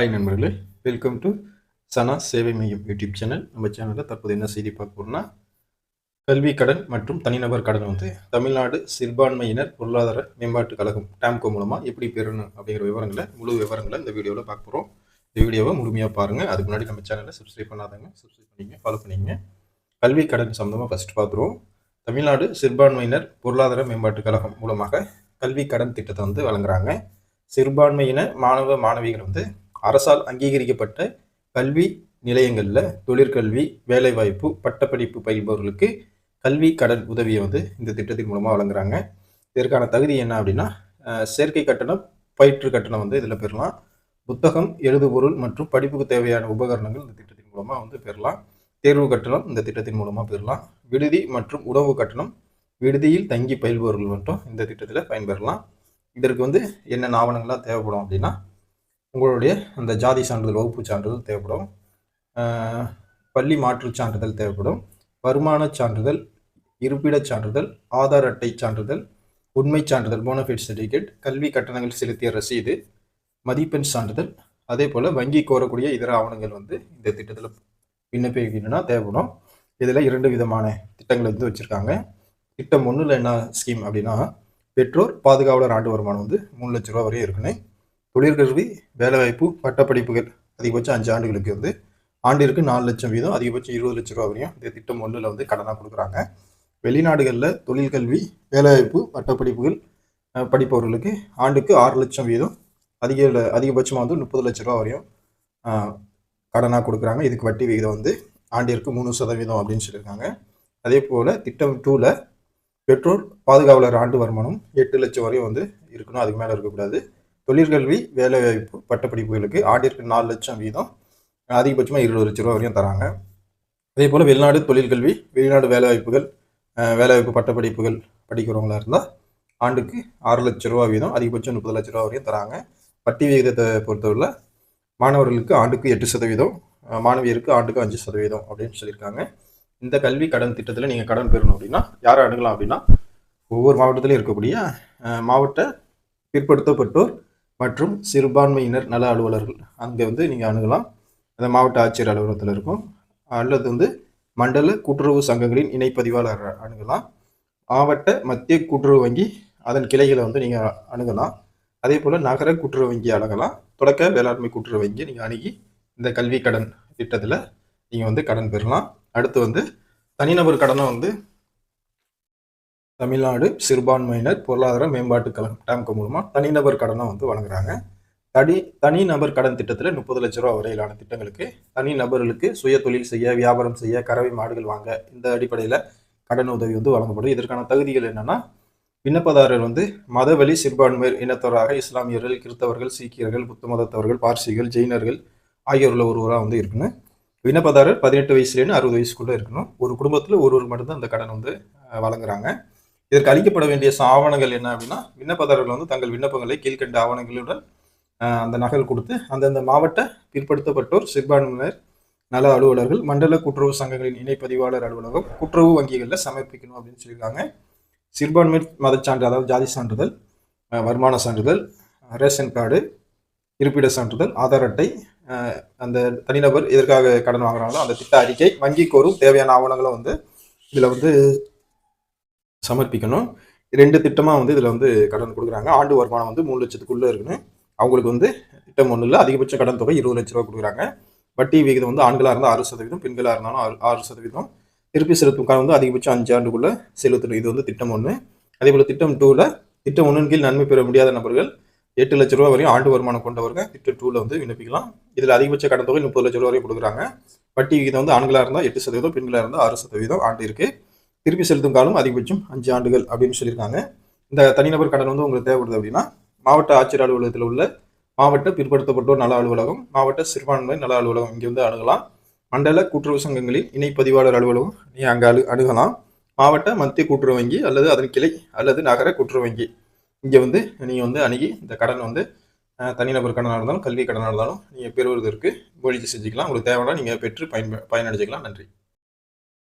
Hi நண்பர்களே welcome to சனா சேவை மையம் யூடியூப் சேனல். நம்ம சேனலில் தற்போது என்ன செய்தி பார்க்க போகிறோம்னா கல்வி கடன் மற்றும் தனிநபர் கடன் வந்து தமிழ்நாடு சிறுபான்மையினர் பொருளாதார மேம்பாட்டு கழகம் டேம்கோ மூலமாக எப்படி பெறணும் அப்படிங்கிற விவரங்களை முழு விவரங்களை இந்த வீடியோவில் பார்க்க போகிறோம் இந்த வீடியோவை முழுமையாக பாருங்கள் அதுக்கு முன்னாடி நம்ம சேனலை சப்ஸ்கிரைப் பண்ணாதவங்க சப்ஸ்கிரைப் பண்ணிங்க ஃபாலோ பண்ணிங்க கல்வி கடன் சம்மந்தமாக ஃபஸ்ட் பார்த்துருவோம். தமிழ்நாடு சிறுபான்மையினர் பொருளாதார மேம்பாட்டு கழகம் மூலமாக கல்வி கடன் திட்டத்தை வந்து வழங்குறாங்க. சிறுபான்மையின மாணவ மாணவிகள் வந்து அரசால் அங்கீகரிக்கப்பட்ட கல்வி நிலையங்களில் தொழிற்கல்வி வேலைவாய்ப்பு பட்டப்படிப்பு பயில்பவர்களுக்கு கல்வி கடன் உதவியை வந்து இந்த திட்டத்தின் மூலமாக வழங்குறாங்க. இதற்கான தகுதி என்ன அப்படின்னா செயற்கை சேர்க்கை கட்டணம் பயிற்று கட்டணம் வந்து இதில் பெறலாம். புத்தகம் எழுதுபொருள் மற்றும் படிப்புக்கு தேவையான உபகரணங்கள் இந்த திட்டத்தின் மூலமாக வந்து பெறலாம். தேர்வு கட்டணம் இந்த திட்டத்தின் மூலமாக பெறலாம். விடுதி மற்றும் உணவு கட்டணம் விடுதியில் தங்கி பயில்பவர்கள் மட்டும் இந்த திட்டத்தில் பயன்பெறலாம். இதற்கு வந்து என்னென்ன ஆவணங்கள்லாம் தேவைப்படும் அப்படின்னா உங்களுடைய அந்த ஜாதி சான்றிதழ் வகுப்பு சான்றிதழ் தேவைப்படும். பள்ளி மாற்றுச் சான்றிதழ் தேவைப்படும். வருமானச் சான்றிதழ் இருப்பிடச் சான்றிதழ் ஆதார் அட்டை சான்றிதழ் உண்மை சான்றிதழ் போனஃபைட் சர்டிஃபிகேட் கல்வி கட்டணங்கள் செலுத்திய ரசீது மதிப்பெண் சான்றிதழ் அதே போல் வங்கி கோரக்கூடிய இதர ஆவணங்கள் வந்து இந்த திட்டத்தில் விண்ணப்பிக்கணும்னா தேவைப்படும். இதில் இரண்டு விதமான திட்டங்களை வந்து வச்சுருக்காங்க. திட்டம் ஒன்றில் என்ன ஸ்கீம் அப்படின்னா பெற்றோர் பாதுகாவலர் ஆண்டு வருமானம் வந்து மூணு லட்ச ரூபா வரையும் இருக்குன்னு தொழிற்கல்வி வேலைவாய்ப்பு பட்டப்படிப்புகள் அதிகபட்சம் அஞ்சு ஆண்டுகளுக்கு வந்து ஆண்டிற்கு நாலு லட்சம் வீதம் அதிகபட்சம் இருபது லட்ச ரூபா வரையும் இந்த திட்டம் ஒன்றில் வந்து கடனாக கொடுக்குறாங்க. வெளிநாடுகளில் தொழிற்கல்வி வேலைவாய்ப்பு பட்டப்படிப்புகள் படிப்பவர்களுக்கு ஆண்டுக்கு ஆறு லட்சம் வீதம் அதிக அதிகபட்சமாக வந்து முப்பது லட்ச ரூபா வரையும் கடனாக கொடுக்குறாங்க. இதுக்கு வட்டி விகிதம் வந்து ஆண்டிற்கு மூணு சதவீதம் அப்படின்னு சொல்லியிருக்காங்க. அதே போல் திட்டம் டூவில் பெற்றோர் பாதுகாவலர் ஆண்டு வருமானம் எட்டு லட்சம் வரையும் வந்து இருக்கணும். அதுக்கு மேலே இருக்கக்கூடாது. தொழிற்கல்வி வேலைவாய்ப்பு பட்டப்படிப்புகளுக்கு ஆண்டிற்கு நாலு லட்சம் வீதம் அதிகபட்சமாக இருபது லட்ச ரூபா வரையும் தராங்க. அதே போல் வெளிநாடு தொழிற்கல்வி வெளிநாடு வேலைவாய்ப்புகள் வேலைவாய்ப்பு பட்டப்படிப்புகள் படிக்கிறவங்களா இருந்தால் ஆண்டுக்கு ஆறு லட்ச ரூபா வீதம் அதிகபட்சம் முப்பது லட்ச ரூபா வரையும் தராங்க. வட்டி விகிதத்தை பொறுத்தவரையில் மாணவர்களுக்கு ஆண்டுக்கு எட்டு சதவீதம் மாணவியருக்கு ஆண்டுக்கு அஞ்சு சதவீதம் அப்படின்னு சொல்லியிருக்காங்க. இந்த கல்வி கடன் திட்டத்தில் நீங்கள் கடன் பெறணும் அப்படின்னா யாரை அணுகலாம் அப்படின்னா ஒவ்வொரு மாவட்டத்திலையும் இருக்கக்கூடிய மாவட்ட பிற்படுத்தப்பட்டோர் மற்றும் சிறுபான்மையினர் நல அலுவலர்கள். அங்கே வந்து நீங்கள் அணுகலாம். அந்த மாவட்ட ஆட்சியர் அலுவலகத்தில் இருக்கும். அல்லது வந்து மண்டல கூட்டுறவு சங்கங்களின் இணைப்பதிவாளர் அணுகலாம். மாவட்ட மத்திய கூட்டுறவு வங்கி அதன் கிளைகளை வந்து நீங்கள் அணுகலாம். அதே போல் நகர கூட்டுறவு வங்கி அணுகலாம். தொடக்க வேளாண்மை கூட்டுறவு வங்கி நீங்கள் அணுகி இந்த கல்வி கடன் திட்டத்தில் நீங்கள் வந்து கடன் பெறலாம். அடுத்து வந்து தனிநபர் கடனை வந்து தமிழ்நாடு சிறுபான்மையினர் பொருளாதார மேம்பாட்டு கழகம் டேம்கோ மூலமாக தனிநபர் கடனை வந்து வழங்குறாங்க. தனி தனிநபர் கடன் திட்டத்தில் முப்பது லட்ச ரூபா வரையிலான திட்டங்களுக்கு தனி நபர்களுக்கு சுய தொழில் செய்ய வியாபாரம் செய்ய கறவை மாடுகள் வாங்க இந்த அடிப்படையில் கடன் உதவி வந்து வழங்கப்படும் இதற்கான தகுதிகள் என்னன்னா விண்ணப்பதாரர் வந்து மதவெளி சிறுபான்மையர் இனத்தவராக இஸ்லாமியர்கள் கிறிஸ்தவர்கள் சீக்கியர்கள் புத்த மதத்தவர்கள் பார்சிகள் ஜெயினர்கள் ஆகியோரில் ஒருவராக வந்து இருக்கணும். விண்ணப்பதாரர் பதினெட்டு வயசுலேருந்து அறுபது வயசுக்குள்ளே இருக்கணும். ஒரு குடும்பத்தில் ஒருவர் மட்டும்தான் அந்த கடன் வந்து வழங்குறாங்க. இதற்கு அளிக்கப்பட வேண்டிய ஆவணங்கள் என்ன அப்படின்னா விண்ணப்பதாரர்கள் வந்து தங்கள் விண்ணப்பங்களை கீழ்கண்ட ஆவணங்களுடன் அந்த நகல் கொடுத்து அந்தந்த மாவட்ட பிற்படுத்தப்பட்டோர் சிறுபான்மையினர் நல அலுவலர்கள் மண்டல கூட்டுறவு சங்கங்களின் இணைப்பதிவாளர் அலுவலகம் கூட்டுறவு வங்கிகளில் சமர்ப்பிக்கணும் அப்படின்னு சொல்லியிருக்காங்க. சிறுபான்மை மதச்சான்று அதாவது ஜாதி சான்றிதழ் வருமான சான்றிதழ் ரேஷன் கார்டு இருப்பிட சான்றிதழ் ஆதார் அட்டை அந்த தனிநபர் எதற்காக கடன் வாங்குறாங்களோ அந்த திட்ட அறிக்கை வங்கி கோரும் தேவையான ஆவணங்களை வந்து இதில் வந்து சமர்ப்பிக்கணும். ரெண்டு திட்டமாக வந்து இதில் வந்து கடன் கொடுக்குறாங்க. ஆண்டு வருமானம் வந்து மூணு லட்சத்துக்குள்ளே இருக்குன்னு. அவங்களுக்கு வந்து திட்டம் ஒன்றில் அதிகபட்ச கடன் தொகை இருபது லட்ச ரூபா கொடுக்குறாங்க. வட்டி விகிதம் வந்து ஆண்களாக இருந்தால் ஆறு சதவீதம் பெண்களாக இருந்தாலும் ஆறு ஆறு சதவீதம். திருப்பி செலுத்தும் காலம் வந்து அதிகபட்சம் அஞ்சு ஆண்டுக்குள்ளே செலுத்தணும். இது வந்து திட்டம் ஒன்று அதே போல் திட்டம் டூவில் திட்டம் ஒன்றின் கீழ் நன்மை பெற முடியாத நபர்கள் எட்டு லட்ச ரூபா வரையும் ஆண்டு வருமானம் கொண்டவர்கள் திட்டம் டூவில் வந்து விண்ணப்பிக்கலாம். இதில் அதிகபட்ச கடன் தொகை முப்பது லட்ச ரூபா வரையும் கொடுக்குறாங்க. வட்டி விகிதம் வந்து ஆண்களாக இருந்தால் எட்டு சதவீதம் பெண்களாக இருந்தால் ஆறு சதவீதம் ஆண்டு இருக்குது திருப்பி செலுத்தும் காலம் அதிகபட்சம் அஞ்சு ஆண்டுகள் அப்படின்னு சொல்லியிருக்காங்க. இந்த தனிநபர் கடன் வந்து உங்களுக்கு தேவைப்படுது அப்படின்னா மாவட்ட ஆட்சியர் அலுவலகத்தில் உள்ள மாவட்ட பிற்படுத்தப்பட்டோர் நல அலுவலகம் மாவட்ட சிறுபான்மை நல அலுவலகம் இங்கே வந்து அணுகலாம். மண்டல கூட்டுறவு சங்கங்களில் இணைப்பதிவாளர் அலுவலகம் நீ அங்கே அணு அணுகலாம். மாவட்ட மத்திய கூட்டுறவு வங்கி அல்லது அதன் கிளை அல்லது நகர கூட்டுறவு வங்கி இங்கே வந்து நீங்கள் வந்து அணுகி இந்த கடன் வந்து தனிநபர் கடனாக இருந்தாலும் கல்வி கடனாக இருந்தாலும் நீங்கள் பெறுவதற்கு முயற்சி செஞ்சுக்கலாம். உங்களுக்கு தேவைன்னா நீங்கள் பெற்று பயன் பயனடைஞ்சிக்கலாம். நன்றி.